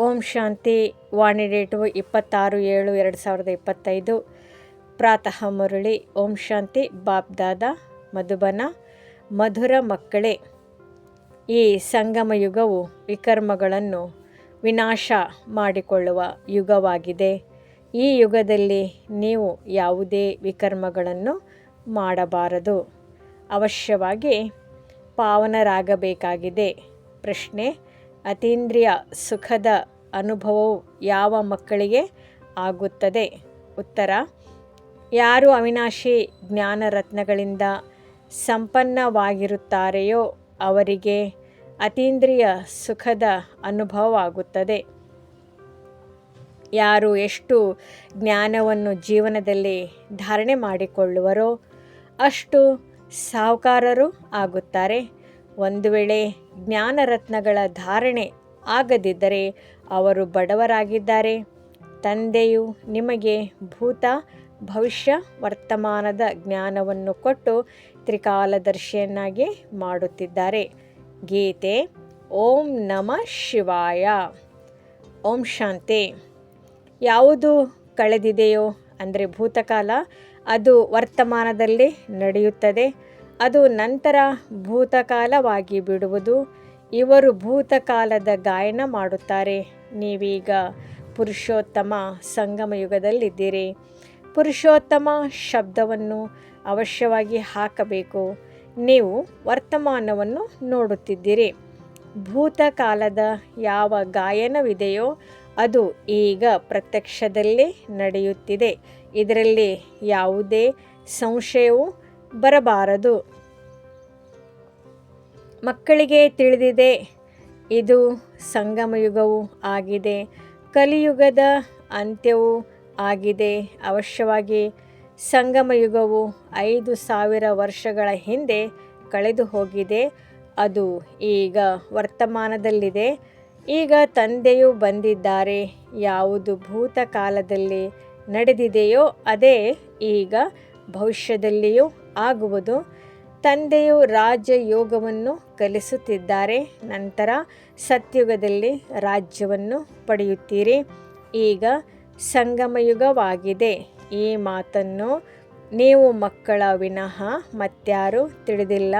ಓಂ ಶಾಂತಿ ವಾಣಿ date ಇಪ್ಪತ್ತಾರು ಏಳು ಎರಡು ಸಾವಿರದ ಇಪ್ಪತ್ತೈದು. ಪ್ರಾತಃ ಮುರಳಿ, ಓಂ ಶಾಂತಿ ಬಾಬ್ದಾದ ಮಧುಬನ, ಮಧುರ ಮಕ್ಕಳೇ. ಈ ಸಂಗಮ ಯುಗವು ವಿಕರ್ಮಗಳನ್ನು ವಿನಾಶ ಮಾಡಿಕೊಳ್ಳುವ ಯುಗವಾಗಿದೆ. ಈ ಯುಗದಲ್ಲಿ ನೀವು ಯಾವುದೇ ವಿಕರ್ಮಗಳನ್ನು ಮಾಡಬಾರದು. ಅವಶ್ಯವಾಗಿ ಪಾವನರಾಗಬೇಕಾಗಿದೆ. ಪ್ರಶ್ನೆ ಅತೀಂದ್ರಿಯ ಸುಖದ ಅನುಭವವು ಯಾವ ಮಕ್ಕಳಿಗೆ ಆಗುತ್ತದೆ? ಉತ್ತರ, ಯಾರು ಅವಿನಾಶಿ ಜ್ಞಾನರತ್ನಗಳಿಂದ ಸಂಪನ್ನವಾಗಿರುತ್ತಾರೆಯೋ ಅವರಿಗೆ ಅತೀಂದ್ರಿಯ ಸುಖದ ಅನುಭವವಾಗುತ್ತದೆ. ಯಾರು ಎಷ್ಟು ಜ್ಞಾನವನ್ನು ಜೀವನದಲ್ಲಿ ಧಾರಣೆ ಮಾಡಿಕೊಳ್ಳುವರೋ ಅಷ್ಟು ಸಾಹುಕಾರರು ಆಗುತ್ತಾರೆ. ಒಂದು ವೇಳೆ ಜ್ಞಾನರತ್ನಗಳ ಧಾರಣೆ ಆಗದಿದ್ದರೆ ಅವರು ಬಡವರಾಗಿದ್ದಾರೆ. ತಂದೆಯು ನಿಮಗೆ ಭೂತ, ಭವಿಷ್ಯ, ವರ್ತಮಾನದ ಜ್ಞಾನವನ್ನು ಕೊಟ್ಟು ತ್ರಿಕಾಲದರ್ಶಿಯನ್ನಾಗಿ ಮಾಡುತ್ತಿದ್ದಾರೆ. ಗೀತೆ, ಓಂ ನಮ ಶಿವಾಯ. ಓಂ ಶಾಂತಿ. ಯಾವುದು ಕಳೆದಿದೆಯೋ, ಅಂದರೆ ಭೂತಕಾಲ, ಅದು ವರ್ತಮಾನದಲ್ಲಿ ನಡೆಯುತ್ತದೆ. ಅದು ನಂತರ ಭೂತಕಾಲವಾಗಿ ಬಿಡುವುದು. ಇವರು ಭೂತಕಾಲದ ಗಾಯನ ಮಾಡುತ್ತಾರೆ. ನೀವೀಗ ಪುರುಷೋತ್ತಮ ಸಂಗಮ ಯುಗದಲ್ಲಿದ್ದೀರಿ ಪುರುಷೋತ್ತಮ ಶಬ್ದವನ್ನು ಅವಶ್ಯವಾಗಿ ಹಾಕಬೇಕು. ನೀವು ವರ್ತಮಾನವನ್ನು ನೋಡುತ್ತಿದ್ದೀರಿ. ಭೂತಕಾಲದ ಯಾವ ಗಾಯನವಿದೆಯೋ ಅದು ಈಗ ಪ್ರತ್ಯಕ್ಷದಲ್ಲೇ ನಡೆಯುತ್ತಿದೆ. ಇದರಲ್ಲಿ ಯಾವುದೇ ಸಂಶಯವು ಬರಬಾರದು. ಮಕ್ಕಳಿಗೆ ತಿಳಿದಿದೆ, ಇದು ಸಂಗಮಯುಗವೂ ಆಗಿದೆ. ಕಲಿಯುಗದ ಅಂತ್ಯವೂ ಆಗಿದೆ. ಅವಶ್ಯವಾಗಿ ಸಂಗಮಯುಗವು ಐದು ಸಾವಿರ ವರ್ಷಗಳ ಹಿಂದೆ ಕಳೆದು ಹೋಗಿದೆ ಅದು ಈಗ ವರ್ತಮಾನದಲ್ಲಿದೆ. ಈಗ ತಂದೆಯು ಬಂದಿದ್ದಾರೆ. ಯಾವುದು ಭೂತಕಾಲದಲ್ಲಿ ನಡೆದಿದೆಯೋ ಅದೇ ಈಗ ಭವಿಷ್ಯದಲ್ಲಿಯೂ ಆಗುವುದು. ತಂದೆಯು ರಾಜಯೋಗವನ್ನು ಕಲಿಸುತ್ತಿದ್ದಾರೆ. ನಂತರ ಸತ್ಯುಗದಲ್ಲಿ ರಾಜ್ಯವನ್ನು ಪಡೆಯುತ್ತೀರಿ. ಈಗ ಸಂಗಮಯುಗವಾಗಿದೆ. ಈ ಮಾತನ್ನು ನೀವು ಮಕ್ಕಳ ವಿನಃ ಮತ್ಯಾರು ತಿಳಿದಿಲ್ಲ.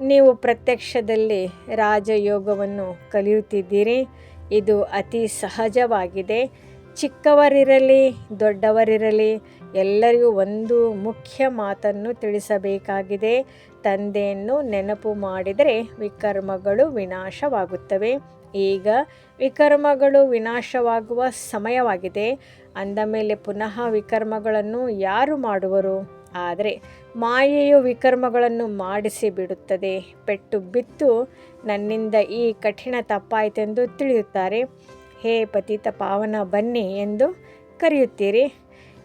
ನೀವು ಪ್ರತ್ಯಕ್ಷದಲ್ಲಿ ರಾಜಯೋಗವನ್ನು ಕಲಿಯುತ್ತಿದ್ದೀರಿ. ಇದು ಅತಿ ಸಹಜವಾಗಿದೆ. ಚಿಕ್ಕವರಿರಲಿ, ದೊಡ್ಡವರಿರಲಿ ಎಲ್ಲರಿಗೂ ಒಂದು ಮುಖ್ಯ ಮಾತನ್ನು ತಿಳಿಸಬೇಕಾಗಿದೆ. ತಂದೆಯನ್ನು ನೆನಪು ಮಾಡಿದರೆ ವಿಕರ್ಮಗಳು ವಿನಾಶವಾಗುತ್ತವೆ. ಈಗ ವಿಕರ್ಮಗಳು ವಿನಾಶವಾಗುವ ಸಮಯವಾಗಿದೆ. ಅಂದ ಮೇಲೆ ಪುನಃ ವಿಕರ್ಮಗಳನ್ನು ಯಾರು ಮಾಡುವರು? ಆದರೆ ಮಾಯೆಯು ವಿಕರ್ಮಗಳನ್ನು ಮಾಡಿಸಿ ಬಿಡುತ್ತದೆ. ಪೆಟ್ಟು ಬಿತ್ತು ನನ್ನಿಂದ ಈ ಕಠಿಣ ತಪ್ಪಾಯಿತೆಂದು ತಿಳಿಯುತ್ತಾರೆ. ಹೇ ಪತಿತ ಪಾವನ ಬನ್ನಿ ಎಂದು ಕರೆಯುತ್ತೀರಿ.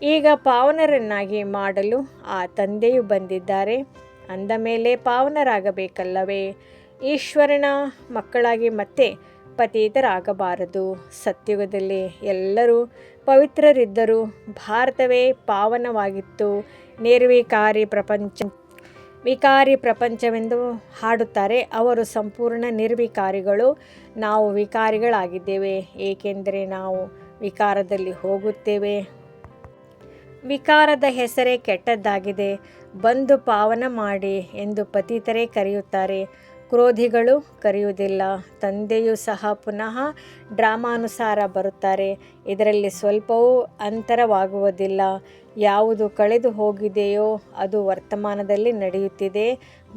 ಈಗ ಪಾವನರನ್ನಾಗಿ ಮಾಡಲು ಆ ತಂದೆಯು ಬಂದಿದ್ದಾರೆ. ಅಂದ ಮೇಲೆ ಪಾವನರಾಗಬೇಕಲ್ಲವೇ? ಈಶ್ವರನ ಮಕ್ಕಳಾಗಿ ಮತ್ತೆ ಪತೀತರಾಗಬಾರದು. ಸತ್ಯುಗದಲ್ಲಿ ಎಲ್ಲರೂ ಪವಿತ್ರರಿದ್ದರೂ ಭಾರತವೇ ಪಾವನವಾಗಿತ್ತು. ನಿರ್ವಿಕಾರಿ ಪ್ರಪಂಚ, ವಿಕಾರಿ ಪ್ರಪಂಚವೆಂದು ಹಾಡುತ್ತಾರೆ ಅವರು ಸಂಪೂರ್ಣ ನಿರ್ವಿಕಾರಿಗಳು. ನಾವು ವಿಕಾರಿಗಳಾಗಿದ್ದೇವೆ, ಏಕೆಂದರೆ ನಾವು ವಿಕಾರದಲ್ಲಿ ಹೋಗುತ್ತೇವೆ. ವಿಕಾರದ ಹೆಸರೇ ಕೆಟ್ಟದ್ದಾಗಿದೆ. ಬಂದು ಪಾವನ ಮಾಡಿ ಎಂದು ಪತಿತರೇ ಕರೆಯುತ್ತಾರೆ. ಕ್ರೋಧಿಗಳು ಕರೆಯುವುದಿಲ್ಲ. ತಂದೆಯೂ ಸಹ ಪುನಃ ಡ್ರಾಮಾನುಸಾರ ಬರುತ್ತಾರೆ. ಇದರಲ್ಲಿ ಸ್ವಲ್ಪವೂ ಅಂತರವಾಗುವುದಿಲ್ಲ. ಯಾವುದು ಕಳೆದು ಹೋಗಿದೆಯೋ ಅದು ವರ್ತಮಾನದಲ್ಲಿ ನಡೆಯುತ್ತಿದೆ.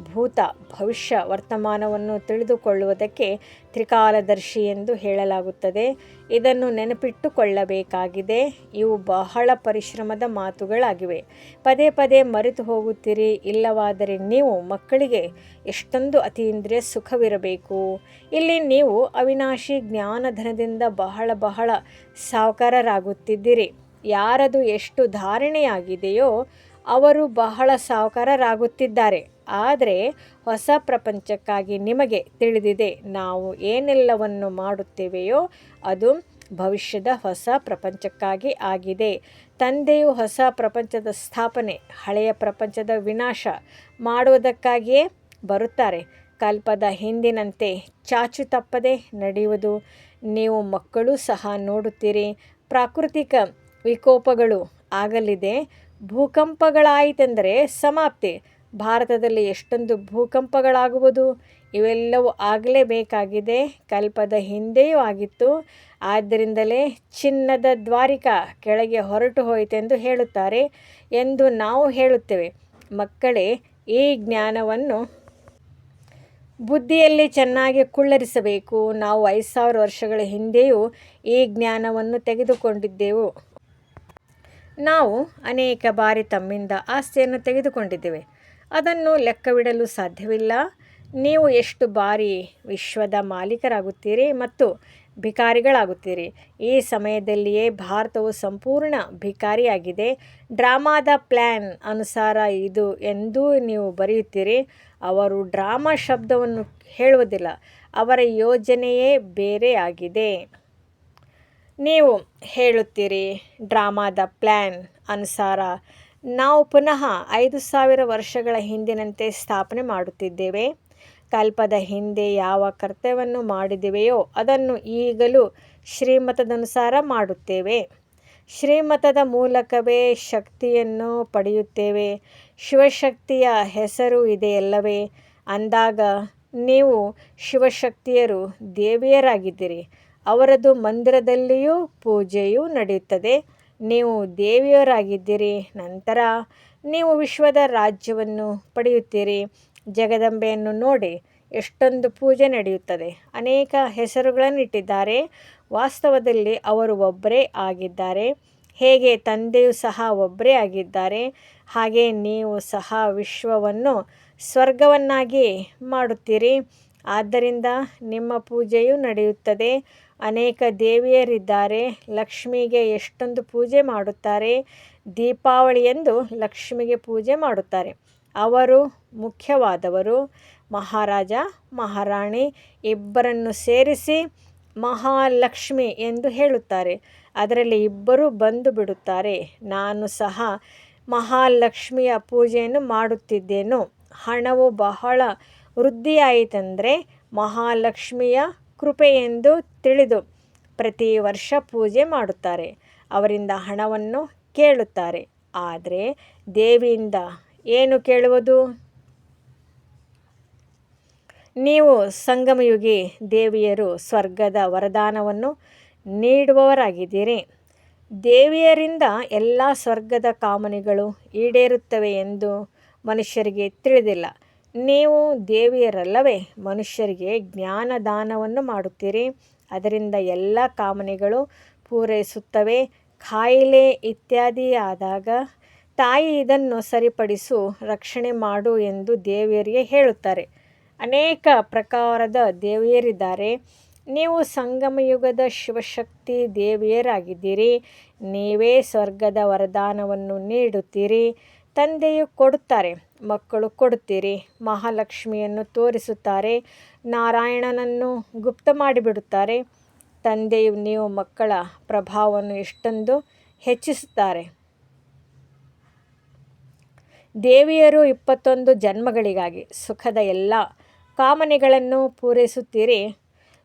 ಭೂತ ಭವಿಷ್ಯ ವರ್ತಮಾನವನ್ನು ತಿಳಿದುಕೊಳ್ಳುವುದಕ್ಕೆ ತ್ರಿಕಾಲದರ್ಶಿ ಎಂದು ಹೇಳಲಾಗುತ್ತದೆ. ಇದನ್ನು ನೆನಪಿಟ್ಟುಕೊಳ್ಳಬೇಕಾಗಿದೆ. ಇವು ಬಹಳ ಪರಿಶ್ರಮದ ಮಾತುಗಳಾಗಿವೆ. ಪದೇ ಪದೇ ಮರೆತು ಹೋಗುತ್ತೀರಿ. ಇಲ್ಲವಾದರೆ ನೀವು ಮಕ್ಕಳಿಗೆ ಎಷ್ಟೊಂದು ಅತೀಂದ್ರಿಯ ಸುಖವಿರಬೇಕು. ಇಲ್ಲಿ ನೀವು ಅವಿನಾಶಿ ಜ್ಞಾನಧನದಿಂದ ಬಹಳ ಬಹಳ ಸಾವುಕಾರರಾಗುತ್ತಿದ್ದೀರಿ. ಯಾರದು ಎಷ್ಟು ಧಾರಣೆಯಾಗಿದೆಯೋ ಅವರು ಬಹಳ ಸಾವುಕಾರರಾಗುತ್ತಿದ್ದಾರೆ. ಆದರೆ ಹೊಸ ಪ್ರಪಂಚಕ್ಕಾಗಿ ನಿಮಗೆ ತಿಳಿದಿದೆ ನಾವು ಏನೆಲ್ಲವನ್ನು ಮಾಡುತ್ತೇವೆಯೋ ಅದು ಭವಿಷ್ಯದ ಹೊಸ ಪ್ರಪಂಚಕ್ಕಾಗಿ ಆಗಿದೆ. ತಂದೆಯು ಹೊಸ ಪ್ರಪಂಚದ ಸ್ಥಾಪನೆ, ಹಳೆಯ ಪ್ರಪಂಚದ ವಿನಾಶ ಮಾಡುವುದಕ್ಕಾಗಿಯೇ ಬರುತ್ತಾರೆ. ಕಲ್ಪದ ಹಿಂದಿನಂತೆ ಚಾಚು ತಪ್ಪದೆ ನಡೆಯುವುದು. ನೀವು ಮಕ್ಕಳು ಸಹ ನೋಡುತ್ತೀರಿ. ಪ್ರಾಕೃತಿಕ ವಿಕೋಪಗಳು ಆಗಲಿದೆ. ಭೂಕಂಪಗಳಾಯಿತೆಂದರೆ ಸಮಾಪ್ತಿ. ಭಾರತದಲ್ಲಿ ಎಷ್ಟೊಂದು ಭೂಕಂಪಗಳಾಗುವುದು, ಇವೆಲ್ಲವೂ ಆಗಲೇಬೇಕಾಗಿದೆ. ಕಲ್ಪದ ಹಿಂದೆಯೂ ಆಗಿತ್ತು. ಆದ್ದರಿಂದಲೇ ಚಿನ್ನದ ದ್ವಾರಿಕಾ ಕೆಳಗೆ ಹೊರಟು ಹೋಯಿತೆಂದು ಹೇಳುತ್ತಾರೆ, ಎಂದು ನಾವು ಹೇಳುತ್ತೇವೆ. ಮಕ್ಕಳೇ, ಈ ಜ್ಞಾನವನ್ನು ಬುದ್ಧಿಯಲ್ಲಿ ಚೆನ್ನಾಗಿ ಕುಳ್ಳರಿಸಬೇಕು. ನಾವು ಐದು ಸಾವಿರ ವರ್ಷಗಳ ಹಿಂದೆಯೂ ಈ ಜ್ಞಾನವನ್ನು ತೆಗೆದುಕೊಂಡಿದ್ದೆವು. ನಾವು ಅನೇಕ ಬಾರಿ ತಮ್ಮಿಂದ ಆಸ್ತಿಯನ್ನು ತೆಗೆದುಕೊಂಡಿದ್ದೇವೆ. ಅದನ್ನು ಲೆಕ್ಕವಿಡಲು ಸಾಧ್ಯವಿಲ್ಲ. ನೀವು ಎಷ್ಟು ಬಾರಿ ವಿಶ್ವದ ಮಾಲೀಕರಾಗುತ್ತೀರಿ ಮತ್ತು ಭಿಕಾರಿಗಳಾಗುತ್ತೀರಿ? ಈ ಸಮಯದಲ್ಲಿಯೇ ಭಾರತವು ಸಂಪೂರ್ಣ ಭಿಕಾರಿಯಾಗಿದೆ. ಡ್ರಾಮಾದ ಪ್ಲ್ಯಾನ್ ಅನುಸಾರ ಇದು ಎಂದೂ ನೀವು ಬರೆಯುತ್ತೀರಿ. ಅವರು ಡ್ರಾಮಾ ಶಬ್ದವನ್ನು ಹೇಳುವುದಿಲ್ಲ. ಅವರ ಯೋಜನೆಯೇ ಬೇರೆಯಾಗಿದೆ ನೀವು ಹೇಳುತ್ತೀರಿ, ಡ್ರಾಮಾದ ಪ್ಲ್ಯಾನ್ ಅನುಸಾರ ನಾವು ಪುನಃ ಐದು ಸಾವಿರ ವರ್ಷಗಳ ಹಿಂದಿನಂತೆ ಸ್ಥಾಪನೆ ಮಾಡುತ್ತಿದ್ದೇವೆ. ಕಲ್ಪದ ಹಿಂದೆ ಯಾವ ಕರ್ತವ್ಯವನ್ನು ಮಾಡಿದೆವೆಯೋ ಅದನ್ನು ಈಗಲೂ ಶ್ರೀಮತದನುಸಾರ ಮಾಡುತ್ತೇವೆ. ಶ್ರೀಮತದ ಮೂಲಕವೇ ಶಕ್ತಿಯನ್ನು ಪಡೆಯುತ್ತೇವೆ. ಶಿವಶಕ್ತಿಯ ಹೆಸರು ಇದೆಯಲ್ಲವೇ? ಅಂದಾಗ ನೀವು ಶಿವಶಕ್ತಿಯರು ದೇವಿಯರಾಗಿದ್ದೀರಿ. ಅವರದು ಮಂದಿರದಲ್ಲಿಯೂ ಪೂಜೆಯೂ ನಡೆಯುತ್ತದೆ. ನೀವು ದೇವಿಯರಾಗಿದ್ದೀರಿ ನಂತರ ನೀವು ವಿಶ್ವದ ರಾಜ್ಯವನ್ನು ಪಡೆಯುತ್ತೀರಿ. ಜಗದಂಬೆಯನ್ನು ನೋಡಿ ಎಷ್ಟೊಂದು ಪೂಜೆ ನಡೆಯುತ್ತದೆ. ಅನೇಕ ಹೆಸರುಗಳನ್ನು ಇಟ್ಟಿದ್ದಾರೆ ವಾಸ್ತವದಲ್ಲಿ ಅವರು ಒಬ್ಬರೇ ಆಗಿದ್ದಾರೆ. ಹೇಗೆ ತಂದೆಯು ಸಹ ಒಬ್ಬರೇ ಆಗಿದ್ದಾರೆ. ಹಾಗೆ ನೀವು ಸಹ ವಿಶ್ವವನ್ನು ಸ್ವರ್ಗವನ್ನಾಗಿ ಮಾಡುತ್ತೀರಿ. ಆದ್ದರಿಂದ ನಿಮ್ಮ ಪೂಜೆಯು ನಡೆಯುತ್ತದೆ. ಅನೇಕ ದೇವಿಯರಿದ್ದಾರೆ. ಲಕ್ಷ್ಮಿಗೆ ಎಷ್ಟೊಂದು ಪೂಜೆ ಮಾಡುತ್ತಾರೆ. ದೀಪಾವಳಿಯಂದು ಲಕ್ಷ್ಮಿಗೆ ಪೂಜೆ ಮಾಡುತ್ತಾರೆ. ಅವರು ಮುಖ್ಯವಾದವರು. ಮಹಾರಾಜ, ಮಹಾರಾಣಿ ಇಬ್ಬರನ್ನು ಸೇರಿಸಿ ಮಹಾಲಕ್ಷ್ಮಿ ಎಂದು ಹೇಳುತ್ತಾರೆ. ಅದರಲ್ಲಿ ಇಬ್ಬರು ಬಂದು ಬಿಡುತ್ತಾರೆ. ನಾನು ಸಹ ಮಹಾಲಕ್ಷ್ಮಿಯ ಪೂಜೆಯನ್ನು ಮಾಡುತ್ತಿದ್ದೇನು. ಹಣವು ಬಹಳ ವೃದ್ಧಿಯಾಯಿತಂದರೆ ಮಹಾಲಕ್ಷ್ಮಿಯ ಕೃಪೆಯೆಂದು ತಿಳಿದು ಪ್ರತಿ ವರ್ಷ ಪೂಜೆ ಮಾಡುತ್ತಾರೆ. ಅವರಿಂದ ಹಣವನ್ನು ಕೇಳುತ್ತಾರೆ. ಆದರೆ ದೇವಿಯಿಂದ ಏನು ಕೇಳುವುದು? ನೀವು ಸಂಗಮಯುಗಿ ದೇವಿಯರು ಸ್ವರ್ಗದ ವರದಾನವನ್ನು ನೀಡುವವರಾಗಿದ್ದೀರಿ. ದೇವಿಯರಿಂದ ಎಲ್ಲ ಸ್ವರ್ಗದ ಕಾಮನೆಗಳು ಈಡೇರುತ್ತವೆ ಎಂದು ಮನುಷ್ಯರಿಗೆ ತಿಳಿದಿಲ್ಲ. ನೀವು ದೇವಿಯರಲ್ಲವೇ, ಮನುಷ್ಯರಿಗೆ ಜ್ಞಾನದಾನವನ್ನು ಮಾಡುತ್ತೀರಿ. ಅದರಿಂದ ಎಲ್ಲ ಕಾಮನೆಗಳು ಪೂರೈಸುತ್ತವೆ. ಕಾಯಿಲೆ ಇತ್ಯಾದಿ ಆದಾಗ ತಾಯಿ ಇದನ್ನು ಸರಿಪಡಿಸು, ರಕ್ಷಣೆ ಮಾಡು ಎಂದು ದೇವಿಯರಿಗೆ ಹೇಳುತ್ತಾರೆ. ಅನೇಕ ಪ್ರಕಾರದ ದೇವಿಯರಿದ್ದಾರೆ. ನೀವು ಸಂಗಮಯುಗದ ಶಿವಶಕ್ತಿ ದೇವಿಯರಾಗಿದ್ದೀರಿ. ನೀವೇ ಸ್ವರ್ಗದ ವರದಾನವನ್ನು ನೀಡುತ್ತೀರಿ. ತಂದೆಯು ಕೊಡುತ್ತಾರೆ, ಮಕ್ಕಳು ಕೊಡುತ್ತೀರಿ, ಮಹಾಲಕ್ಷ್ಮಿಯನ್ನು ತೋರಿಸುತ್ತಾರೆ, ನಾರಾಯಣನನ್ನು ಗುಪ್ತ ಮಾಡಿಬಿಡುತ್ತಾರೆ. ತಂದೆಯು ನೀವು ಮಕ್ಕಳ ಪ್ರಭಾವವನ್ನು ಎಷ್ಟೊಂದು ಹೆಚ್ಚಿಸುತ್ತಾರೆ. ದೇವಿಯರು ಇಪ್ಪತ್ತೊಂದು ಜನ್ಮಗಳಿಗಾಗಿ ಸುಖದ ಎಲ್ಲ ಕಾಮನೆಗಳನ್ನು ಪೂರೈಸುತ್ತೀರಿ,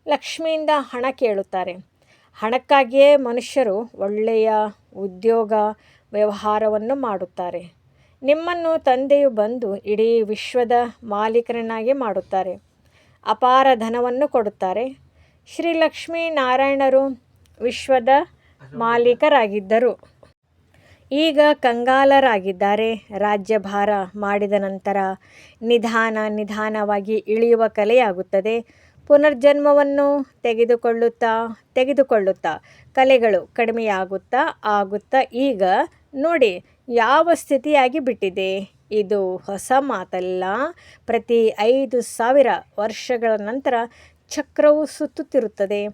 ಲಕ್ಷ್ಮಿಯಿಂದ ಹಣ ಕೇಳುತ್ತಾರೆ. ಹಣಕ್ಕಾಗಿಯೇ ಮನುಷ್ಯರು ಒಳ್ಳೆಯ ಉದ್ಯೋಗ, ವ್ಯವಹಾರವನ್ನು ಮಾಡುತ್ತಾರೆ. ನಿಮ್ಮನ್ನು ತಂದೆಯು ಬಂದು ಇಡೀ ವಿಶ್ವದ ಮಾಲೀಕರನ್ನಾಗಿ ಮಾಡುತ್ತಾರೆ. ಅಪಾರ ಧನವನ್ನು ಕೊಡುತ್ತಾರೆ. ಶ್ರೀ ಲಕ್ಷ್ಮೀ ನಾರಾಯಣರು ವಿಶ್ವದ ಮಾಲೀಕರಾಗಿದ್ದರು. ಈಗ ಕಂಗಾಲರಾಗಿದ್ದಾರೆ. ರಾಜ್ಯಭಾರ ಮಾಡಿದ ನಂತರ ನಿಧಾನ ನಿಧಾನವಾಗಿ ಇಳಿಯುವ ಕಲೆಯಾಗುತ್ತದೆ. ಪುನರ್ಜನ್ಮವನ್ನು ತೆಗೆದುಕೊಳ್ಳುತ್ತಾ ತೆಗೆದುಕೊಳ್ಳುತ್ತಾ ಕಲೆಗಳು ಕಡಿಮೆಯಾಗುತ್ತಾ ಆಗುತ್ತಾ ಈಗ ನೋಡಿ ಯಾವ ಸ್ಥಿತಿಯಾಗಿ ಬಿಟ್ಟಿದೆ? ಇದು ಹೊಸ ಮಾತಲ್ಲ. ಪ್ರತಿ ಐದು ಸಾವಿರ ವರ್ಷಗಳ ನಂತರ ಚಕ್ರವು ಸುತ್ತುತ್ತಿರುತ್ತದೆ.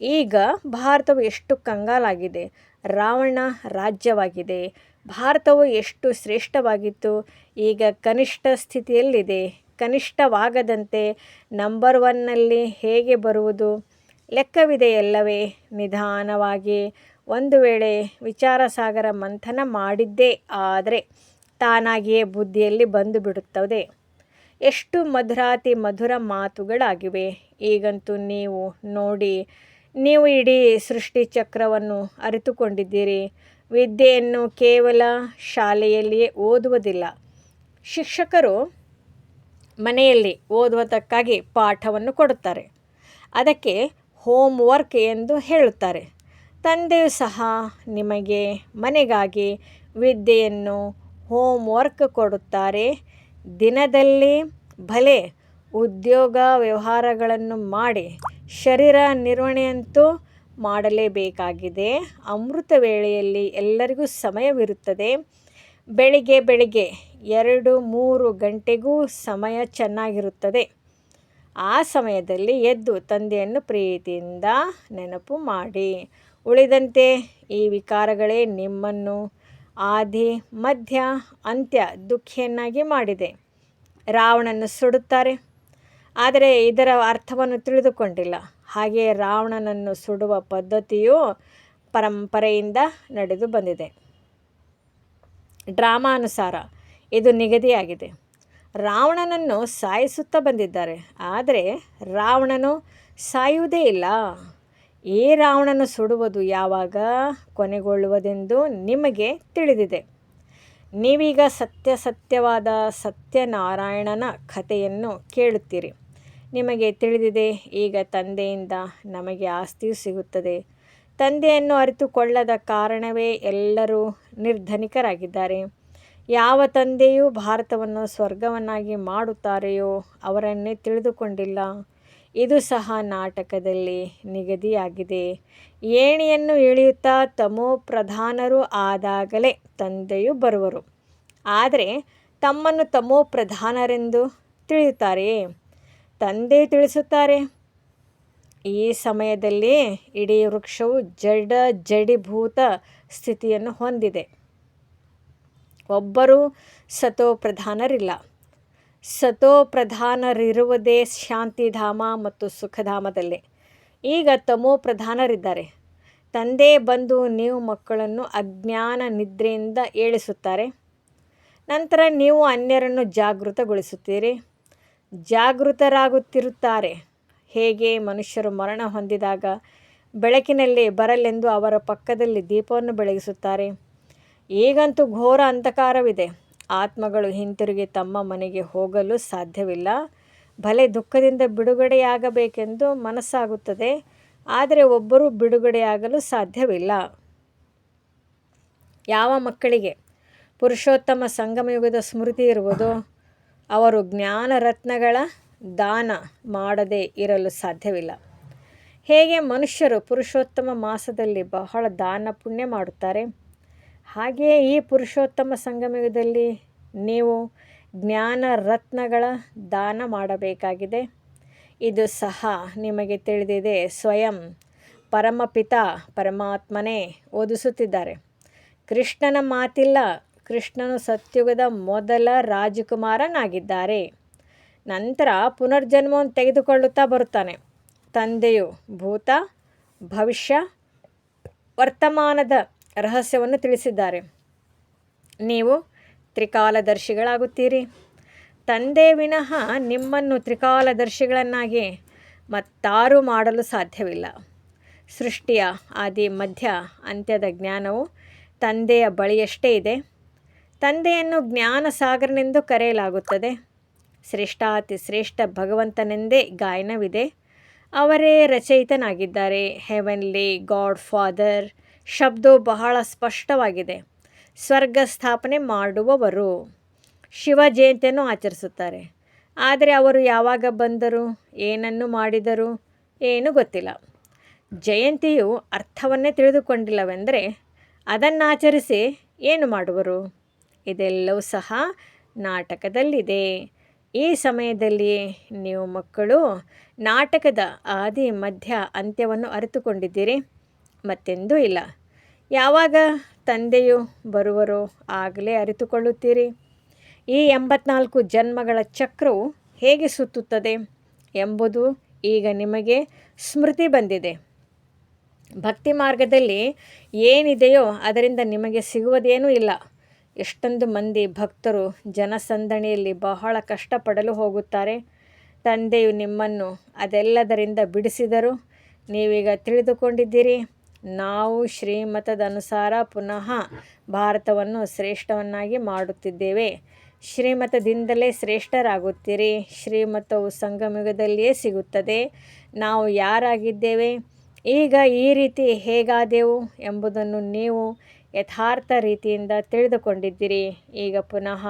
ಈಗ ಭಾರತವು ಎಷ್ಟು ಕಂಗಾಲಾಗಿದೆ? ರಾವಣ ರಾಜ್ಯವಾಗಿದೆ. ಭಾರತವು ಎಷ್ಟು ಶ್ರೇಷ್ಠವಾಗಿತ್ತು? ಈಗ ಕನಿಷ್ಠ ಸ್ಥಿತಿಯಲ್ಲಿದೆ. ಕನಿಷ್ಠವಾಗದಂತೆ ನಂಬರ್ ಒನ್ನಲ್ಲಿ ಹೇಗೆ ಬರುವುದು? ಲೆಕ್ಕವಿದೆಯಲ್ಲವೇ ನಿಧಾನವಾಗಿ. ಒಂದು ವೇಳೆ ವಿಚಾರ ಸಾಗರ ಮಂಥನ ಮಾಡಿದ್ದೇ ಆದರೆ ತಾನಾಗಿಯೇ ಬುದ್ಧಿಯಲ್ಲಿ ಬಂದು ಬಿಡುತ್ತದೆ ಎಷ್ಟು ಮಧುರಾತಿ ಮಧುರ ಮಾತುಗಳಾಗಿವೆ. ಈಗಂತೂ ನೀವು ನೋಡಿ, ನೀವು ಇಡೀ ಸೃಷ್ಟಿ ಚಕ್ರವನ್ನು ಅರಿತುಕೊಂಡಿದ್ದೀರಿ. ವಿದ್ಯೆಯನ್ನು ಕೇವಲ ಶಾಲೆಯಲ್ಲಿಯೇ ಓದುವುದಿಲ್ಲ. ಶಿಕ್ಷಕರು ಮನೆಯಲ್ಲಿ ಓದುವುದಕ್ಕಾಗಿ ಪಾಠವನ್ನು ಕೊಡುತ್ತಾರೆ. ಅದಕ್ಕೆ ಹೋಮ್ ವರ್ಕ್ ಎಂದು ಹೇಳುತ್ತಾರೆ. ತಂದೆಯು ಸಹ ನಿಮಗೆ ಮನೆಗಾಗಿ ವಿದ್ಯೆಯನ್ನು ಹೋಮ್ ವರ್ಕ್ ಕೊಡುತ್ತಾರೆ. ದಿನದಲ್ಲಿ ಭಲೆ ಉದ್ಯೋಗ ವ್ಯವಹಾರಗಳನ್ನು ಮಾಡಿ ಶರೀರ ನಿರ್ವಹಣೆಯಂತೂ ಮಾಡಲೇಬೇಕಾಗಿದೆ. ಅಮೃತ ವೇಳೆಯಲ್ಲಿ ಎಲ್ಲರಿಗೂ ಸಮಯವಿರುತ್ತದೆ. ಬೆಳಿಗ್ಗೆ ಬೆಳಿಗ್ಗೆ ಎರಡು ಮೂರು ಗಂಟೆಗೂ ಸಮಯ ಚೆನ್ನಾಗಿರುತ್ತದೆ. ಆ ಸಮಯದಲ್ಲಿ ಎದ್ದು ತಂದೆಯನ್ನು ಪ್ರೀತಿಯಿಂದ ನೆನಪು ಮಾಡಿ. ಉಳಿದಂತೆ ಈ ವಿಕಾರಗಳೇ ನಿಮ್ಮನ್ನು ಆದಿ, ಮಧ್ಯ, ಅಂತ್ಯ ದುಃಖಿಯನ್ನಾಗಿ ಮಾಡಿದೆ. ರಾವಣನ್ನು ಸುಡುತ್ತಾರೆ. ಆದರೆ ಇದರ ಅರ್ಥವನ್ನು ತಿಳಿದುಕೊಂಡಿಲ್ಲ. ಹಾಗೆಯೇ ರಾವಣನನ್ನು ಸುಡುವ ಪದ್ಧತಿಯು ಪರಂಪರೆಯಿಂದ ನಡೆದು ಬಂದಿದೆ. ಡ್ರಾಮಾನುಸಾರ ಇದು ನಿಗದಿಯಾಗಿದೆ. ರಾವಣನನ್ನು ಸಾಯಿಸುತ್ತಾ ಬಂದಿದ್ದಾರೆ. ಆದರೆ ರಾವಣನು ಸಾಯುವುದೇ ಇಲ್ಲ. ಈ ರಾವಣನು ಸುಡುವುದು ಯಾವಾಗ ಕೊನೆಗೊಳ್ಳುವುದೆಂದು ನಿಮಗೆ ತಿಳಿದಿದೆ. ನೀವೀಗ ಸತ್ಯ ಸತ್ಯವಾದ ಸತ್ಯನಾರಾಯಣನ ಕಥೆಯನ್ನು ಕೇಳುತ್ತೀರಿ. ನಿಮಗೆ ತಿಳಿದಿದೆ, ಈಗ ತಂದೆಯಿಂದ ನಮಗೆ ಆಸ್ತಿಯು ಸಿಗುತ್ತದೆ. ತಂದೆಯನ್ನು ಅರಿತುಕೊಳ್ಳದ ಕಾರಣವೇ ಎಲ್ಲರೂ ನಿರ್ಧನಿಕರಾಗಿದ್ದಾರೆ. ಯಾವ ತಂದೆಯೂ ಭಾರತವನ್ನು ಸ್ವರ್ಗವನ್ನಾಗಿ ಮಾಡುತ್ತಾರೆಯೋ ಅವರನ್ನೇ ತಿಳಿದುಕೊಂಡಿಲ್ಲ. ಇದು ಸಹ ನಾಟಕದಲ್ಲಿ ನಿಗದಿಯಾಗಿದೆ. ಏಣಿಯನ್ನು ಇಳಿಯುತ್ತಾ ತಮೋ ಪ್ರಧಾನರು ಆದಾಗಲೇ ತಂದೆಯು ಬರುವರು. ಆದರೆ ತಮ್ಮನ್ನು ತಮೋ ಪ್ರಧಾನರೆಂದು ತಿಳಿಯುತ್ತಾರೆಯೇ? ತಂದೆ ತಿಳಿಸುತ್ತಾರೆ. ಈ ಸಮಯದಲ್ಲಿ ಇಡೀ ವೃಕ್ಷವು ಜಡ ಜಡಿಭೂತ ಸ್ಥಿತಿಯನ್ನು ಹೊಂದಿದೆ. ಒಬ್ಬರು ಸತೋ ಪ್ರಧಾನರಿಲ್ಲ ಸತೋ ಪ್ರಧಾನರಿರುವುದೇ ಶಾಂತಿಧಾಮ ಮತ್ತು ಸುಖಧಾಮದಲ್ಲಿ. ಈಗ ತಮೋ ಪ್ರಧಾನರಿದ್ದಾರೆ. ತಂದೆ ಬಂದು ನೀವು ಮಕ್ಕಳನ್ನು ಅಜ್ಞಾನ ನಿದ್ರೆಯಿಂದ ಏಳಿಸುತ್ತಾರೆ. ನಂತರ ನೀವು ಅನ್ಯರನ್ನು ಜಾಗೃತಗೊಳಿಸುತ್ತೀರಿ. ಜಾಗೃತರಾಗುತ್ತಿರುತ್ತಾರೆ. ಹೇಗೆ? ಮನುಷ್ಯರು ಮರಣ ಹೊಂದಿದಾಗ ಬೆಳಕಿನಲ್ಲಿ ಬರಲೆಂದು ಅವರ ಪಕ್ಕದಲ್ಲಿ ದೀಪವನ್ನು ಬೆಳಗಿಸುತ್ತಾರೆ. ಈಗಂತೂ ಘೋರ ಅಂಧಕಾರವಿದೆ. ಆತ್ಮಗಳು ಹಿಂತಿರುಗಿ ತಮ್ಮ ಮನೆಗೆ ಹೋಗಲು ಸಾಧ್ಯವಿಲ್ಲ. ಭಲೆ ದುಃಖದಿಂದ ಬಿಡುಗಡೆಯಾಗಬೇಕೆಂದು ಮನಸ್ಸಾಗುತ್ತದೆ. ಆದರೆ ಒಬ್ಬರು ಬಿಡುಗಡೆಯಾಗಲು ಸಾಧ್ಯವಿಲ್ಲ. ಯಾವ ಮಕ್ಕಳಿಗೆ? ಪುರುಷೋತ್ತಮ ಸಂಗಮಯುಗದ ಸ್ಮೃತಿ ಇರುವುದು. ಅವರು ಜ್ಞಾನ ರತ್ನಗಳ ದಾನ ಮಾಡದೇ ಇರಲು ಸಾಧ್ಯವಿಲ್ಲ. ಹೇಗೆ ಮನುಷ್ಯರು ಪುರುಷೋತ್ತಮ ಮಾಸದಲ್ಲಿ ಬಹಳ ದಾನ ಪುಣ್ಯ ಮಾಡುತ್ತಾರೆ? ಹಾಗೆಯೇ ಈ ಪುರುಷೋತ್ತಮ ಸಂಗಮದಲ್ಲಿ ನೀವು ಜ್ಞಾನ ರತ್ನಗಳ ದಾನ ಮಾಡಬೇಕಾಗಿದೆ. ಇದು ಸಹ ನಿಮಗೆ ತಿಳಿದಿದೆ. ಸ್ವಯಂ ಪರಮಪಿತ ಪರಮಾತ್ಮನೇ ಓದಿಸುತ್ತಿದ್ದಾರೆ. ಕೃಷ್ಣನ ಮಾತಿಲ್ಲ, ಕೃಷ್ಣನು ಸತ್ಯುಗದ ಮೊದಲ ರಾಜಕುಮಾರನಾಗಿದ್ದಾರೆ. ನಂತರ ಪುನರ್ಜನ್ಮವನ್ನು ತೆಗೆದುಕೊಳ್ಳುತ್ತಾ ಬರುತ್ತಾನೆ. ತಂದೆಯು ಭೂತ, ಭವಿಷ್ಯ, ವರ್ತಮಾನದ ರಹಸ್ಯವನ್ನು ತಿಳಿಸಿದ್ದಾರೆ. ನೀವು ತ್ರಿಕಾಲದರ್ಶಿಗಳಾಗುತ್ತೀರಿ. ತಂದೆ ವಿನಃ ನಿಮ್ಮನ್ನು ತ್ರಿಕಾಲದರ್ಶಿಗಳನ್ನಾಗಿ ಮತ್ತಾರೂ ಮಾಡಲು ಸಾಧ್ಯವಿಲ್ಲ. ಸೃಷ್ಟಿಯ ಆದಿ ಮಧ್ಯ ಅಂತ್ಯದ ಜ್ಞಾನವು ತಂದೆಯ ಬಳಿಯಷ್ಟೇ ಇದೆ. ತಂದೆಯನ್ನು ಜ್ಞಾನ ಸಾಗರನೆಂದು ಕರೆಯಲಾಗುತ್ತದೆ. ಶ್ರೇಷ್ಠಾತಿ ಶ್ರೇಷ್ಠ ಭಗವಂತನೆಂದೇ ಗಾಯನವಿದೆ. ಅವರೇ ರಚಯಿತನಾಗಿದ್ದಾರೆ. ಹೆವೆನ್ಲಿ ಗಾಡ್ ಫಾದರ್ ಶಬ್ದವು ಬಹಳ ಸ್ಪಷ್ಟವಾಗಿದೆ. ಸ್ವರ್ಗ ಸ್ಥಾಪನೆ ಮಾಡುವವರು ಶಿವ ಜಯಂತಿಯನ್ನು ಆಚರಿಸುತ್ತಾರೆ. ಆದರೆ ಅವರು ಯಾವಾಗ ಬಂದರು, ಏನನ್ನು ಮಾಡಿದರು, ಏನೂ ಗೊತ್ತಿಲ್ಲ. ಜಯಂತಿಯು ಅರ್ಥವನ್ನೇ ತಿಳಿದುಕೊಂಡಿಲ್ಲವೆಂದರೆ ಅದನ್ನಾಚರಿಸಿ ಏನು ಮಾಡುವರು? ಇದೆಲ್ಲವೂ ಸಹ ನಾಟಕದಲ್ಲಿದೆ. ಈ ಸಮಯದಲ್ಲಿ ನೀವು ಮಕ್ಕಳು ನಾಟಕದ ಆದಿ ಮಧ್ಯ ಅಂತ್ಯವನ್ನು ಅರಿತುಕೊಂಡಿದ್ದೀರಿ. ಮತ್ತೆಂದೂ ಇಲ್ಲ. ಯಾವಾಗ ತಂದೆಯು ಬರುವರೋ ಆಗಲೇ ಅರಿತುಕೊಳ್ಳುತ್ತೀರಿ. ಈ ಎಂಬತ್ನಾಲ್ಕು ಜನ್ಮಗಳ ಚಕ್ರವು ಹೇಗೆ ಸುತ್ತುತ್ತದೆ ಎಂಬುದು ಈಗ ನಿಮಗೆ ಸ್ಮೃತಿ ಬಂದಿದೆ. ಭಕ್ತಿ ಮಾರ್ಗದಲ್ಲಿ ಏನಿದೆಯೋ ಅದರಿಂದ ನಿಮಗೆ ಸಿಗುವುದೇನೂ ಇಲ್ಲ. ಎಷ್ಟೊಂದು ಮಂದಿ ಭಕ್ತರು ಜನಸಂದಣಿಯಲ್ಲಿ ಬಹಳ ಕಷ್ಟಪಡಲು ಹೋಗುತ್ತಾರೆ. ತಂದೆಯು ನಿಮ್ಮನ್ನು ಅದೆಲ್ಲದರಿಂದ ಬಿಡಿಸಿದರು. ನೀವೀಗ ತಿಳಿದುಕೊಂಡಿದ್ದೀರಿ. ನಾವು ಶ್ರೀಮತದನುಸಾರ ಪುನಃ ಭಾರತವನ್ನು ಶ್ರೇಷ್ಠವನ್ನಾಗಿ ಮಾಡುತ್ತಿದ್ದೇವೆ. ಶ್ರೀಮತದಿಂದಲೇ ಶ್ರೇಷ್ಠರಾಗುತ್ತೀರಿ. ಶ್ರೀಮತವು ಸಂಗಮಯುಗದಲ್ಲಿಯೇ ಸಿಗುತ್ತದೆ. ನಾವು ಯಾರಾಗಿದ್ದೇವೆ? ಈಗ ಈ ರೀತಿ ಹೇಗಾದೆವು ಎಂಬುದನ್ನು ನೀವು ಯಥಾರ್ಥ ರೀತಿಯಿಂದ ತಿಳಿದುಕೊಂಡಿದ್ದೀರಿ. ಈಗ ಪುನಃ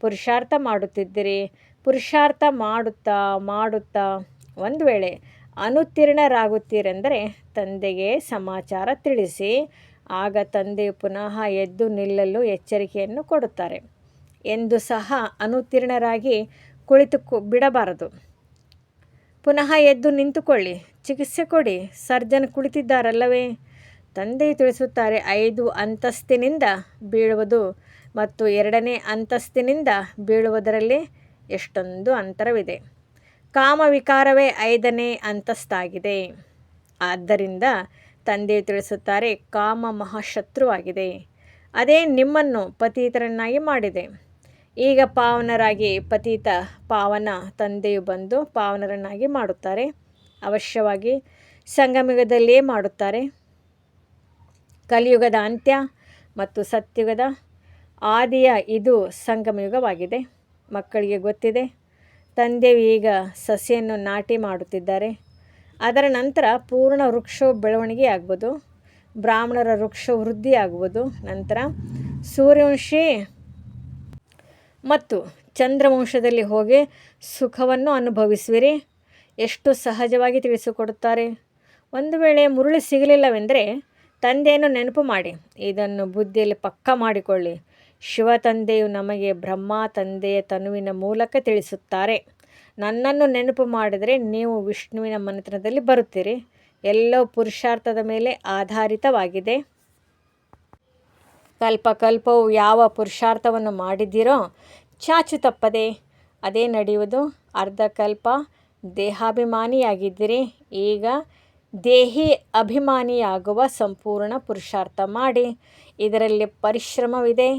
ಪುರುಷಾರ್ಥ ಮಾಡುತ್ತಿದ್ದೀರಿ. ಪುರುಷಾರ್ಥ ಮಾಡುತ್ತಾ ಮಾಡುತ್ತಾ ಒಂದು ವೇಳೆ ಅನುತ್ತೀರ್ಣರಾಗುತ್ತೀರೆಂದರೆ ತಂದೆಗೆ ಸಮಾಚಾರ ತಿಳಿಸಿ, ಆಗ ತಂದೆ ಪುನಃ ಎದ್ದು ನಿಲ್ಲಲು ಎಚ್ಚರಿಕೆಯನ್ನು ಕೊಡುತ್ತಾರೆ. ಎಂದು ಸಹ ಅನುತ್ತೀರ್ಣರಾಗಿ ಕುಳಿತು ಬಿಡಬಾರದು. ಪುನಃ ಎದ್ದು ನಿಂತುಕೊಳ್ಳಿ. ಚಿಕಿತ್ಸೆ ಕೊಡಿ. ಸರ್ಜನ್ ಕುಳಿತಿದ್ದಾರಲ್ಲವೇ? ತಂದೆ ತಿಳಿಸುತ್ತಾರೆ, ಐದು ಅಂತಸ್ತಿನಿಂದ ಬೀಳುವುದು ಮತ್ತು ಎರಡನೇ ಅಂತಸ್ತಿನಿಂದ ಬೀಳುವುದರಲ್ಲಿ ಎಷ್ಟೊಂದು ಅಂತರವಿದೆ. ಕಾಮವಿಕಾರವೇ ಐದನೇ ಅಂತಸ್ತಾಗಿದೆ. ಆದ್ದರಿಂದ ತಂದೆ ತಿಳಿಸುತ್ತಾರೆ, ಕಾಮ ಮಹಾಶತ್ರುವಾಗಿದೆ. ಅದೇ ನಿಮ್ಮನ್ನು ಪತೀತರನ್ನಾಗಿ ಮಾಡಿದೆ. ಈಗ ಪಾವನರಾಗಿ ಪತೀತ ಪಾವನ ತಂದೆಯು ಬಂದು ಪಾವನರನ್ನಾಗಿ ಮಾಡುತ್ತಾರೆ. ಅವಶ್ಯವಾಗಿ ಸಂಗಮಯುಗದಲ್ಲಿಯೇ ಮಾಡುತ್ತಾರೆ. ಕಲಿಯುಗದ ಅಂತ್ಯ ಮತ್ತು ಸತ್ಯುಗದ ಆದಿಯ ಇದು ಸಂಗಮಯುಗವಾಗಿದೆ. ಮಕ್ಕಳಿಗೆ ಗೊತ್ತಿದೆ, ತಂದೆಯು ಈಗ ಸಸಿಯನ್ನು ನಾಟಿ ಮಾಡುತ್ತಿದ್ದಾರೆ. ಅದರ ನಂತರ ಪೂರ್ಣ ವೃಕ್ಷ ಬೆಳವಣಿಗೆ ಆಗ್ಬೋದು. ಬ್ರಾಹ್ಮಣರ ವೃಕ್ಷ ವೃದ್ಧಿ ಆಗ್ಬೋದು. ನಂತರ ಸೂರ್ಯವಂಶಿ ಮತ್ತು ಚಂದ್ರವಂಶದಲ್ಲಿ ಹೋಗಿ ಸುಖವನ್ನು ಅನುಭವಿಸುವಿರಿ. ಎಷ್ಟು ಸಹಜವಾಗಿ ತಿಳಿಸಿಕೊಡುತ್ತಾರೆ. ಒಂದು ವೇಳೆ ಮುರುಳಿ ಸಿಗಲಿಲ್ಲವೆಂದರೆ ತಂದೆಯನ್ನು ನೆನಪು ಮಾಡಿ. ಇದನ್ನು ಬುದ್ಧಿಯಲ್ಲಿ ಪಕ್ಕ ಮಾಡಿಕೊಳ್ಳಿ. ಶಿವ ತಂದೆಯು ನಮಗೆ ಬ್ರಹ್ಮ ತಂದೆಯ ತನುವಿನ ಮೂಲಕ ತಿಳಿಸುತ್ತಾರೆ. ನನ್ನನ್ನು ನೆನಪು ಮಾಡಿದರೆ ನೀವು ವಿಷ್ಣುವಿನ ಮನೆತನದಲ್ಲಿ ಬರುತ್ತೀರಿ. ಎಲ್ಲೋ ಪುರುಷಾರ್ಥದ ಮೇಲೆ ಆಧಾರಿತವಾಗಿದೆ. ಕಲ್ಪ ಕಲ್ಪವು ಯಾವ ಪುರುಷಾರ್ಥವನ್ನು ಮಾಡಿದ್ದೀರೋ ಚಾಚು ತಪ್ಪದೆ ಅದೇ ನಡೆಯುವುದು. ಅರ್ಧಕಲ್ಪ ದೇಹಾಭಿಮಾನಿಯಾಗಿದ್ದೀರಿ. ಈಗ ದೇಹಿ ಅಭಿಮಾನಿಯಾಗುವ ಸಂಪೂರ್ಣ ಪುರುಷಾರ್ಥ ಮಾಡಿ. ಇದರಲ್ಲಿ ಪರಿಶ್ರಮವಿದೆ.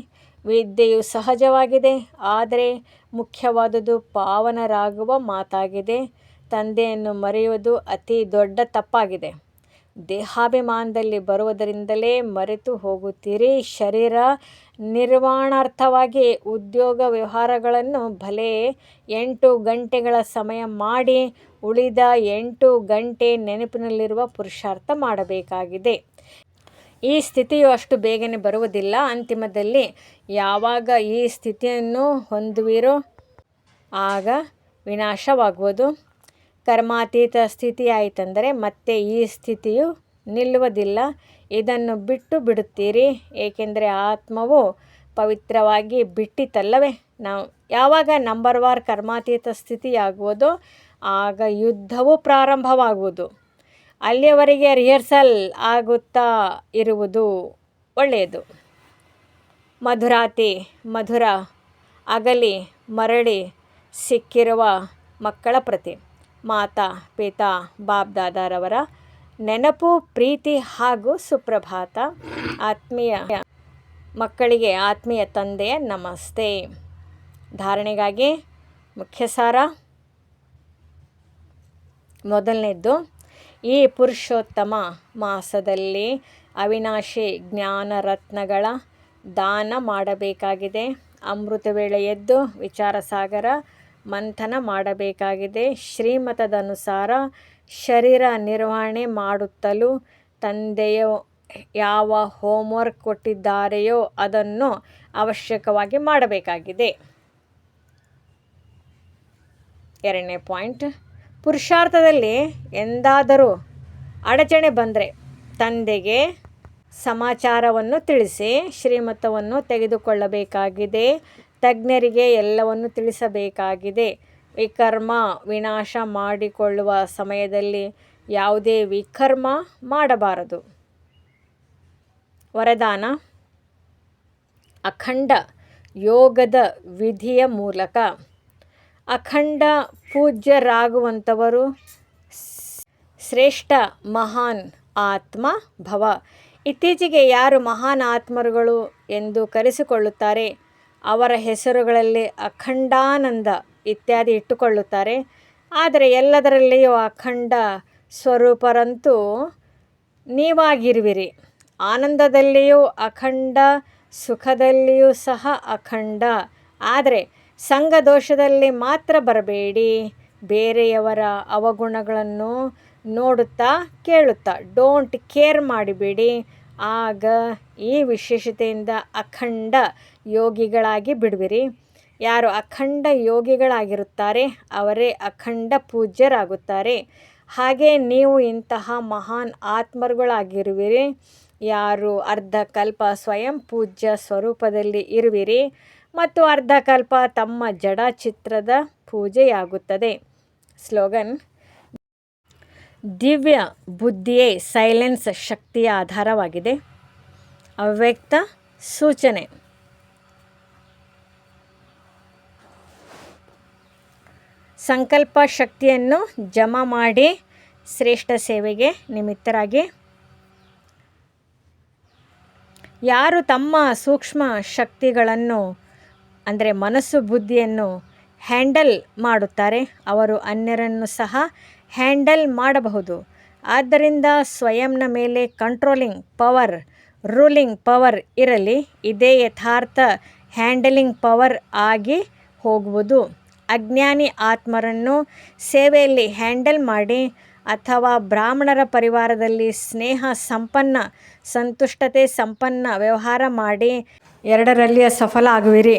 ವಿದ್ಯೆಯು ಸಹಜವಾಗಿದೆ. ಆದರೆ ಮುಖ್ಯವಾದುದು ಪಾವನರಾಗುವ ಮಾತಾಗಿದೆ. ತಂದೆಯನ್ನು ಮರೆಯುವುದು ಅತಿ ದೊಡ್ಡ ತಪ್ಪಾಗಿದೆ. ದೇಹಾಭಿಮಾನದಲ್ಲಿ ಬರುವುದರಿಂದಲೇ ಮರೆತು ಹೋಗುತ್ತೀರಿ. ಶರೀರ ನಿರ್ವಾಣಾರ್ಥವಾಗಿ ಉದ್ಯೋಗ ವ್ಯವಹಾರಗಳನ್ನು ಭಲೆ ಎಂಟು ಗಂಟೆಗಳ ಸಮಯ ಮಾಡಿ ಉಳಿದ ಎಂಟು ಗಂಟೆ ನೆನಪಿನಲ್ಲಿರುವ ಪುರುಷಾರ್ಥ ಮಾಡಬೇಕಾಗಿದೆ. ಈ ಸ್ಥಿತಿಯು ಅಷ್ಟು ಬೇಗನೆ ಬರುವುದಿಲ್ಲ. ಅಂತಿಮದಲ್ಲಿ ಯಾವಾಗ ಈ ಸ್ಥಿತಿಯನ್ನು ಹೊಂದುವಿರೋ ಆಗ ವಿನಾಶವಾಗುವುದು. ಕರ್ಮಾತೀತ ಸ್ಥಿತಿ ಆಯಿತಂದರೆ ಮತ್ತೆ ಈ ಸ್ಥಿತಿಯು ನಿಲ್ಲುವುದಿಲ್ಲ. ಇದನ್ನು ಬಿಟ್ಟು ಬಿಡುತ್ತೀರಿ. ಏಕೆಂದರೆ ಆತ್ಮವು ಪವಿತ್ರವಾಗಿ ಬಿಟ್ಟಿತಲ್ಲವೇ? ನಾವು ಯಾವಾಗ ನಂಬರ್ ವಾರ್ ಕರ್ಮಾತೀತ ಸ್ಥಿತಿಯಾಗುವುದೋ ಆಗ ಯುದ್ಧವು ಪ್ರಾರಂಭವಾಗುವುದು. ಅಲ್ಲಿಯವರೆಗೆ ರಿಹರ್ಸಲ್ ಆಗುತ್ತಾ ಇರುವುದು ಒಳ್ಳೆಯದು. ಮಧುರಾತಿ, ಮಧುರ, ಅಗಲಿ, ಮರಳಿ ಸಿಕ್ಕಿರುವ ಮಕ್ಕಳ ಪ್ರತಿ. ಮಾತಾ, ಪಿತಾ ಬಾಬ್ ದಾದಾರವರ ನೆನಪು, ಪ್ರೀತಿ ಹಾಗೂ ಸುಪ್ರಭಾತ. ಆತ್ಮೀಯ ಮಕ್ಕಳಿಗೆ ಆತ್ಮೀಯ ತಂದೆಯ ನಮಸ್ತೆ. ಧಾರಣೆಗಾಗಿ ಮುಖ್ಯಸಾರ. ಮೊದಲನೇದ್ದು ಈ ಪುರುಷೋತ್ತಮ ಮಾಸದಲ್ಲಿ ಅವಿನಾಶಿ ಜ್ಞಾನ ರತ್ನಗಳ ದಾನ ಮಾಡಬೇಕಾಗಿದೆ. ಅಮೃತ ವೇಳೆ ಎದ್ದು ವಿಚಾರ ಸಾಗರ ಮಂಥನ ಮಾಡಬೇಕಾಗಿದೆ. ಶ್ರೀಮತದನುಸಾರ ಶರೀರ ನಿರ್ವಹಣೆ ಮಾಡುತ್ತಲೂ ತಂದೆಯು ಯಾವ ಹೋಮ್ವರ್ಕ್ ಕೊಟ್ಟಿದ್ದಾರೆಯೋ ಅದನ್ನು ಅವಶ್ಯಕವಾಗಿ ಮಾಡಬೇಕಾಗಿದೆ. ಎರಡನೇ ಪಾಯಿಂಟ್. ಪುರುಷಾರ್ಥದಲ್ಲಿ ಎಂದಾದರೂ ಅಡಚಣೆ ಬಂದರೆ ತಂದೆಗೆ ಸಮಾಚಾರವನ್ನು ತಿಳಿಸಿ, ಶ್ರೀಮತವನ್ನು ತೆಗೆದುಕೊಳ್ಳಬೇಕಾಗಿದೆ, ತಜ್ಞರಿಗೆ ಎಲ್ಲವನ್ನು ತಿಳಿಸಬೇಕಾಗಿದೆ. ವಿಕರ್ಮ ವಿನಾಶ ಮಾಡಿಕೊಳ್ಳುವ ಸಮಯದಲ್ಲಿ ಯಾವುದೇ ವಿಕರ್ಮ ಮಾಡಬಾರದು. ವರದಾನ, ಅಖಂಡ ಯೋಗದ ವಿಧಿಯ ಮೂಲಕ ಅಖಂಡ ಪೂಜ್ಯರಾಗುವಂಥವರು ಶ್ರೇಷ್ಠ ಮಹಾನ್ ಆತ್ಮ ಭವ. ಇತ್ತೀಚೆಗೆ ಯಾರು ಮಹಾನ್ ಆತ್ಮರುಗಳು ಎಂದು ಕರೆಸಿಕೊಳ್ಳುತ್ತಾರೆ, ಅವರ ಹೆಸರುಗಳಲ್ಲಿ ಅಖಂಡಾನಂದ ಇತ್ಯಾದಿ ಇಟ್ಟುಕೊಳ್ಳುತ್ತಾರೆ. ಆದರೆ ಎಲ್ಲದರಲ್ಲಿಯೂ ಅಖಂಡ ಸ್ವರೂಪರಂತೂ ನೀವಾಗಿರುವಿರಿ. ಆನಂದದಲ್ಲಿಯೂ ಅಖಂಡ, ಸುಖದಲ್ಲಿಯೂ ಸಹ ಅಖಂಡ. ಆದರೆ ಸಂಘದೋಷದಲ್ಲಿ ಮಾತ್ರ ಬರಬೇಡಿ. ಬೇರೆಯವರ ಅವಗುಣಗಳನ್ನು ನೋಡುತ್ತಾ ಕೇಳುತ್ತಾ ಡೋಂಟ್ ಕೇರ್ ಮಾಡಿಬೇಡಿ. ಆಗ ಈ ವಿಶೇಷತೆಯಿಂದ ಅಖಂಡ ಯೋಗಿಗಳಾಗಿ ಬಿಡುವಿರಿ. ಯಾರು ಅಖಂಡ ಯೋಗಿಗಳಾಗಿರುತ್ತಾರೆ, ಅವರೇ ಅಖಂಡ ಪೂಜ್ಯರಾಗುತ್ತಾರೆ. ಹಾಗೆ ನೀವು ಇಂತಹ ಮಹಾನ್ ಆತ್ಮರುಗಳಾಗಿರುವಿರಿ. ಯಾರು ಅರ್ಧ ಕಲ್ಪ ಸ್ವಯಂ ಪೂಜ್ಯ ಸ್ವರೂಪದಲ್ಲಿ ಇರುವಿರಿ. ಮತ್ತು ಅರ್ಧಕಲ್ಪ ತಮ್ಮ ಜಡ ಚಿತ್ರದ ಪೂಜೆಯಾಗುತ್ತದೆ. ಸ್ಲೋಗನ್, ದಿವ್ಯ ಬುದ್ಧಿಯೇ ಸೈಲೆನ್ಸ್ ಶಕ್ತಿಯ ಆಧಾರವಾಗಿದೆ. ಅವ್ಯಕ್ತ ಸೂಚನೆ, ಸಂಕಲ್ಪ ಶಕ್ತಿಯನ್ನು ಜಮಾ ಮಾಡಿ ಶ್ರೇಷ್ಠ ಸೇವೆಗೆ ನಿಮಿತ್ತರಾಗಿ. ಯಾರು ತಮ್ಮ ಸೂಕ್ಷ್ಮ ಶಕ್ತಿಗಳನ್ನು ಅಂದರೆ ಮನಸ್ಸು ಬುದ್ಧಿಯನ್ನು ಹ್ಯಾಂಡಲ್ ಮಾಡುತ್ತಾರೆ. ಅವರು ಅನ್ಯರನ್ನು ಸಹ ಹ್ಯಾಂಡಲ್ ಮಾಡಬಹುದು. ಆದ್ದರಿಂದ ಸ್ವಯಂನ ಮೇಲೆ ಕಂಟ್ರೋಲಿಂಗ್ ಪವರ್, ರೂಲಿಂಗ್ ಪವರ್ ಇರಲಿ. ಇದೇ ಯಥಾರ್ಥ ಹ್ಯಾಂಡಲಿಂಗ್ ಪವರ್ ಆಗಿ ಹೋಗುವುದು. ಅಜ್ಞಾನಿ ಆತ್ಮರನ್ನು ಸೇವೆಯಲ್ಲಿ ಹ್ಯಾಂಡಲ್ ಮಾಡಿ ಅಥವಾ ಬ್ರಾಹ್ಮಣರ ಪರಿವಾರದಲ್ಲಿ ಸ್ನೇಹ ಸಂಪನ್ನ, ಸಂತುಷ್ಟತೆ ಸಂಪನ್ನ ವ್ಯವಹಾರ ಮಾಡಿ ಎರಡರಲ್ಲಿಯ ಸಫಲ ಆಗುವಿರಿ.